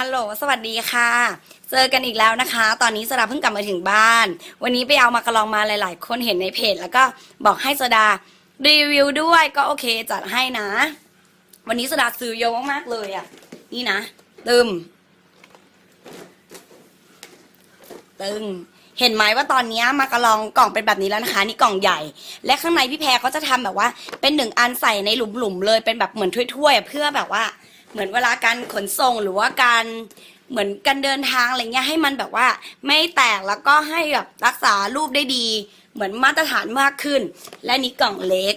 ฮัลโหล สวัสดีค่ะ เจอกันอีกแล้วนะคะ ตอนนี้สดาเพิ่งกลับมาถึงบ้าน วันนี้ไปเอามากระลองมาหลาย ๆ คนเห็นในเพจ แล้วก็บอกให้สดารีวิวด้วยก็โอเค จัดให้นะ วันนี้สดาซื้อเยอะมากๆเลยอะ นี่นะ ตึม ตึง เห็นไหมว่าตอนนี้มากระลองกล่องเป็นแบบนี้แล้วนะคะ นี่กล่องใหญ่ และข้างในพี่แพรเขาจะทำแบบว่า เป็นหนึ่งอันใส่ในหลุมๆเลย เป็นแบบเหมือนถ้วยๆเพื่อแบบว่า เหมือนเวลาการขนส่งหรือว่าการเหมือนการเดินทางอะไรเงี้ยให้มันแบบว่าไม่แตกแล้วก็ให้แบบรักษารูปได้ดี เหมือนมาตรฐานมากขึ้น และนี่กล่องเล็ก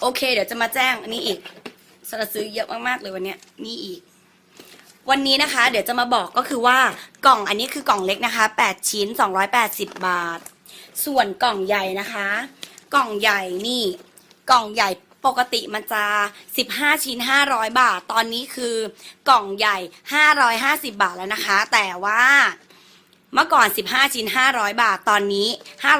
โอเค เดี๋ยวจะมาแจ้งอันนี้อีกสระซื้อเยอะมากๆเลยวันเนี้ยนี่อีก วันนี้นะคะ เดี๋ยวจะมาบอกก็คือว่ากล่องอันนี้คือกล่องเล็กนะคะ 8 ชิ้น 280 บาท ส่วนกล่องใหญ่นะคะ กล่องใหญ่นี่ กล่องใหญ่ ปกติมันจะ 15 ชิ้น 500 บาท ตอนนี้คือกล่องใหญ่ 550 บาทแล้วนะคะ แต่ว่าเมื่อก่อน 15 ชิ้น 500 บาท ตอนนี้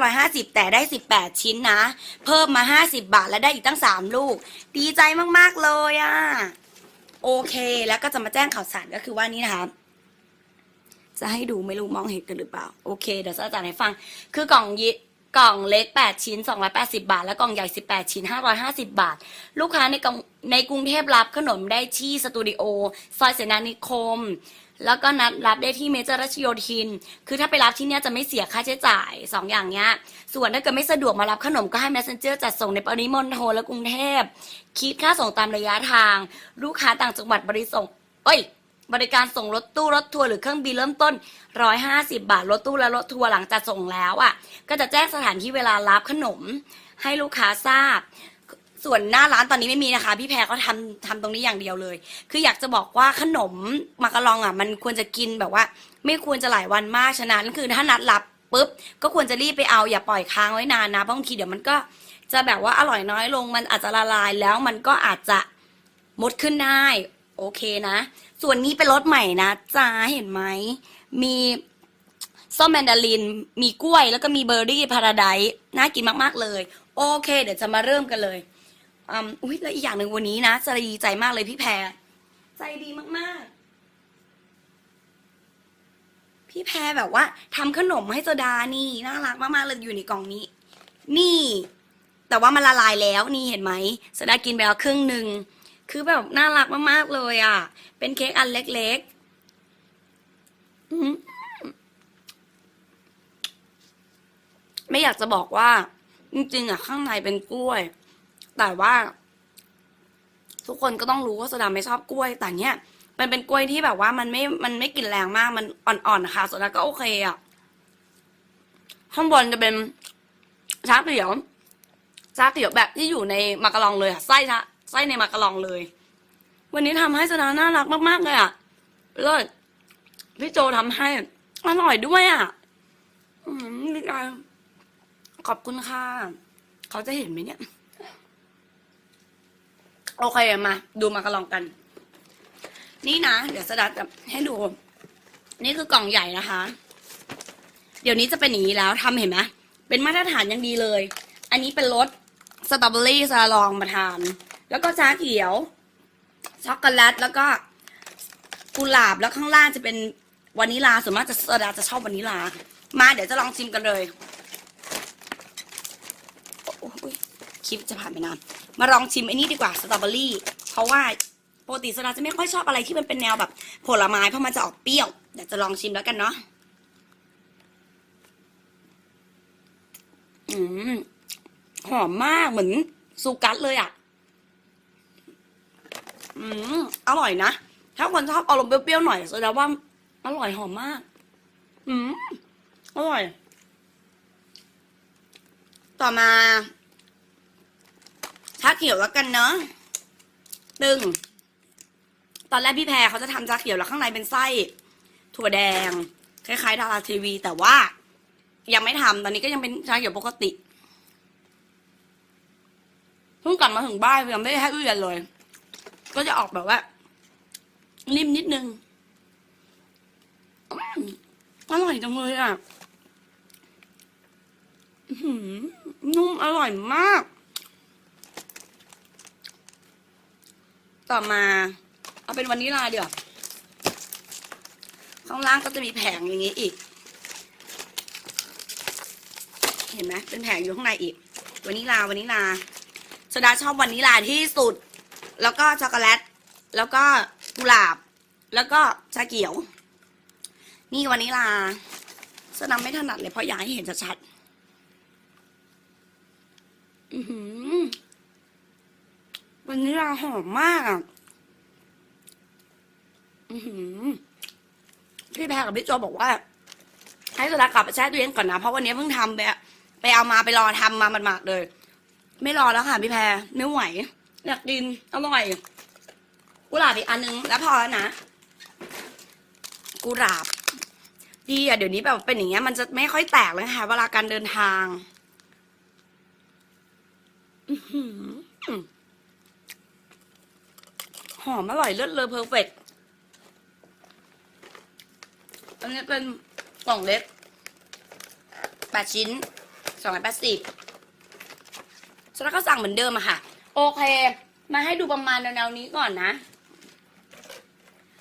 550 แต่ได้ 18 ชิ้นนะ เพิ่มมา 50 บาท และได้อีกตั้ง 3 ลูก ดีใจมาก ๆ เลยอะ่ะ โอเค แล้วก็จะมาแจ้งข่าวสารก็คือว่านี่นะคะจะให้ดูไม่รู้มองเห็นกันหรือเปล่า โอเค เดี๋ยวจะอาจารย์ให้ฟัง คือกล่องยิ กล่องเล็ก 8 ชิ้น 280 บาท แล้วกล่องใหญ่ 18 ชิ้น 550 บาท ลูกค้าในกล่องในกรุงเทพรับขนมได้ที่สตูดิโอซอยเสนานิคม แล้วก็นัดรับได้ที่เมเจอร์รัชโยธิน คือถ้าไปรับที่เนี้ยจะไม่เสียค่าใช้จ่าย2อย่างเนี้ย ส่วนถ้าเกิดไม่สะดวกมารับขนมก็ให้ messenger จัดส่งในปริมณฑลและกรุงเทพ คิดค่าส่งตามระยะทาง ลูกค้าต่างจังหวัดบริส่ง เอ้ย บริการส่งรถตู้รถทัวร์หรือเครื่องบินเริ่มต้น 150 บาทรถตู้และรถทัวร์หลังจากส่งแล้วอะ ก็จะแจ้งสถานที่เวลารับขนม ให้ลูกค้าทราบ ส่วนหน้าร้านตอนนี้ไม่มีนะคะ พี่แพรก็ทำทำตรงนี้อย่างเดียวเลย คืออยากจะบอกว่าขนมมากะลองอะ มันควรจะกินแบบว่า ไม่ควรจะหลายวันมากฉะนั้นคือถ้านัดรับปุ๊บก็ควรจะรีบไปเอาอย่าปล่อยค้างไว้นานนะเพราะบางทีเดี๋ยวมันก็จะแบบว่าอร่อยน้อยลงมันอาจจะละลายแล้วมันก็อาจจะมดขึ้นได้ โอเคนะ ส่วนนี้เป็นรสใหม่นะจ้าเห็นไหม มีส้มแมนดาริน มีกล้วย แล้วก็มีเบอร์รี่พาราไดซ์น่ากินมาก ๆ เลย โอเค เดี๋ยวจะมาเริ่มกันเลยอืมอุ้ยแล้วอีกอย่างหนึ่งวันนี้นะจะดีใจมากเลยพี่แพร ใจดีมากๆ พี่แพรแบบว่าทำขนมให้โซดานี่น่ารักมากๆเลยอยู่ในกล่องนี้ นี่ แต่ว่ามันละลายแล้วนี่เห็นไหมโซดากินไปแล้วครึ่งหนึ่ง คือแบบน่ารักมากๆเลยอะ เป็นเค้กอันเล็กๆ ไม่อยากจะบอกว่า จริงๆอะ ข้างในเป็นกล้วย แต่ว่า ทุกคนก็ต้องรู้ว่าโซดาไม่ชอบกล้วย แต่เนี้ยมันเป็นกล้วยที่แบบว่ามันไม่ มันไม่กลิ่นแรงมาก มันอ่อนๆนะคะโซดาก็โอเคอะ ข้างบนจะเป็นชาเขียวชาเขียวแบบที่อยู่ในมากะลองเลยอะ ไส้ชา ไส้ในมากระลองเลย วันนี้ทำให้สดาน่ารักมากๆเลยอะเลิศพี่โจทำให้อร่อยด้วยอะอืมดีใจขอบคุณค่ะ เขาจะเห็นไหมเนี่ย โอเคมา ดูมากระลองกัน นี่นะ เดี๋ยวสดาจะให้ดู นี่คือกล่องใหญ่นะคะ เดี๋ยวนี้จะเป็นอย่างนี้แล้วทำเห็นไหมเป็นมาตรฐานอย่างดีเลย อันนี้เป็นรสสตรอเบอรี่ซาลองมาทาน แล้วก็ชาเขียว ช็อกโกแลตแล้วก็กุหลาบแล้วข้างล่างจะเป็นวานิลาส่วนมากจะโซดาจะชอบวานิลา มาเดี๋ยวจะลองชิมกันเลยคลิปจะผ่านไปนานมาลองชิมไอ้นี่ดีกว่าสตรอเบอรี่เพราะว่าปกติโซดาจะไม่ค่อยชอบอะไรที่มันเป็นแนวแบบ ผลไม้เพราะมันจะออกเปรี้ยวเดี๋ยวจะลองชิมแล้วกันเนาะอืมหอมมากเหมือนซูกัสเลยอะ อืมอร่อยนะ ถ้าคนชอบอารมณ์เปรี้ยวๆหน่อยแสดงว่าอร่อยหอมมาก อืมอร่อย ต่อมาชาเขียวแล้วกันเนาะตึง ตอนแรกพี่แพรเขาจะทำชาเขียวแล้วข้างในเป็นไส้ ถั่วแดง คล้ายๆดาราทีวี แต่ว่า ยังไม่ทำตอนนี้ก็ยังเป็นชาเขียวปกติเพิ่งกลับมาถึงบ้านยังไม่ได้ให้เรียนเลย ก็จะออกแบบว่านิ่มนิดนึงอร่อยจังเลยอะนุ่มอร่อยมาก ต่อมา เอาเป็นวานิลาเดี๋ยว ข้างล่างก็จะมีแผงอย่างนี้อีก เห็นไหมเป็นแผงอยู่ข้างในอีกวานิลาวานิลาโซดาชอบวานิลาที่สุด แล้วก็ช็อกโกแลต แล้วก็กุหลาบ แล้วก็ชาเขียว นี่วานิลาโซดาไม่ถนัดเลยเพราะอยากให้เห็นชัดๆ อือหือวานิลาหอมมากอะ อือหือพี่แพรกับพี่โจบอกว่า ให้โซดากลับไปแช่ตู้เย็นก่อนนะ เพราะวันนี้เพิ่งทำไปอะไปเอามาไปรอทำมามันมาเลย ไม่รอแล้วค่ะพี่แพรไม่ไหว อยากกิน อร่อยกุหลาบอีกอันนึง แล้วพอแล้วนะกุหลาบ ดีอะเดี๋ยวนี้แบบเป็นอย่างเงี้ยมันจะไม่ค่อยแตกเลยค่ะเวลาการเดินทางหอหอมอร่อยเลิศเลอเพอร์เฟกอันนี้เป็นกล่องเล็กแปดชิ้นสองร้อยแปดสิบฉันก็สั่งเหมือนเดิมอะค่ะ โอเค มาให้ดูประมาณแนวๆนี้ก่อนนะ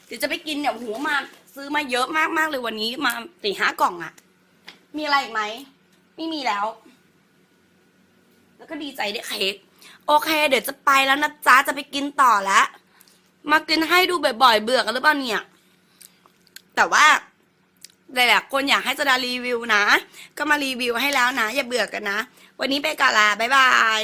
เดี๋ยวจะไปกินเนี่ยหูมาซื้อมาเยอะมากๆเลยวันนี้มาสี่ห้ากล่องอะมีอะไรอีกไหม ไม่มีแล้ว แล้วก็ดีใจได้วยเค้กโอเค เดี๋ยวจะไปแล้วนะจ๊ะจะไปกินต่อแล้วมากินให้ดูบ่อยๆเบื่อกันหรือเปล่าเนี่ย แต่ว่าหลายๆคนอยากให้จะดารีวิวนะ ก็มารีวิวให้แล้วนะ อย่าเบื่อกันนะ วันนี้ไปก่อนละบ๊ายบาย